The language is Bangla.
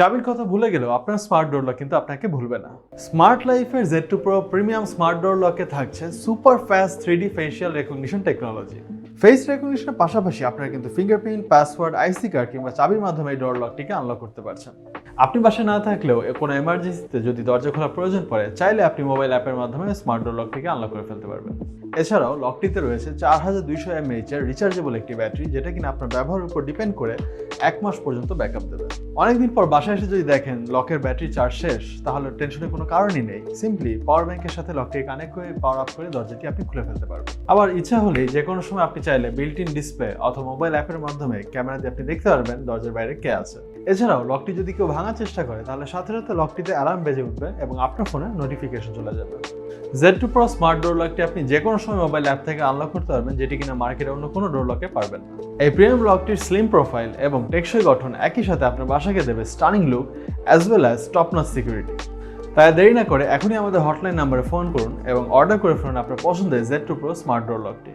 চাবির কথা ভুলে গেলেও আপনার স্মার্ট ডোর লক কিন্তু আপনাকে ভুলবে না। স্মার্ট লাইফের Z two pro premium smart door লকে থাকছে super fast three D facial recognition technology face রেকগনিশনের পাশাপাশি আপনারা কিন্তু ফিঙ্গারপ্রিন্ট পাসওয়ার্ড আইসি কার্ড কিংবা চাবির মাধ্যমে ডোর লকটিকে আনলক করতে পারছেন। আপনি বাসায় না থাকলেও কোনো এমার্জেন্সিতে যদি দরজা খোলার প্রয়োজন পড়ে, চাইলে আপনি মোবাইল অ্যাপের মাধ্যমে স্মার্ট ডোর লকটিকে আনলক করে ফেলতে পারবেন। এছাড়াও লকটিতে রয়েছে চার হাজার দুইশো এমএইচ এর রিচার্জেবল একটি ব্যাটারি যেটা কিনা আপনার ব্যবহারের উপর ডিপেন্ড করে এক মাস পর্যন্ত ব্যাকআপ দেবে। অনেকদিন পর বাসায় এসে যদি দেখেন লকের ব্যাটারি চার্জ শেষ, তাহলে টেনশনের কোনো কারণই নেই। সিম্পলি পাওয়ার ব্যাংকের সাথে লকটিকে কানেক্ট করে পাওয়ার আপ করে দরজাটি আপনি খুলে ফেলতে পারবেন। আবার ইচ্ছা হলেই যে কোনো সময় আপনি চাইলে বিল্ট ইন ডিসপ্লে অথবা মোবাইল অ্যাপের মাধ্যমে ক্যামেরা দিয়ে আপনি দেখতে পারবেন দরজার বাইরে কে আছে। এছাড়াও, লকটি যদি কেউ ভাঙার চেষ্টা করে, তাহলে সাথে সাথে লকটিতে অ্যালার্ম বেজে উঠবে এবং আপনার ফোনে নোটিফিকেশন চলে যাবে। Z two pro smart door লকটি আপনি যে কোনো সময় মোবাইল অ্যাপ থেকে আনলক করতে পারবেন, যেটি কিনা মার্কেটে অন্য কোনো ডোর লকে পারবেন। এই প্রিমিয়াম লকটির স্লিম প্রোফাইল এবং টেকসই গঠন একই সাথে আপনার বাসাকে দেবে stunning look as well as top notch security তাই দেরি না করে এখনই আমাদের হটলাইন নাম্বারে ফোন করুন এবং অর্ডার করে ফেলুন আপনার পছন্দের Z two pro smart door লকটি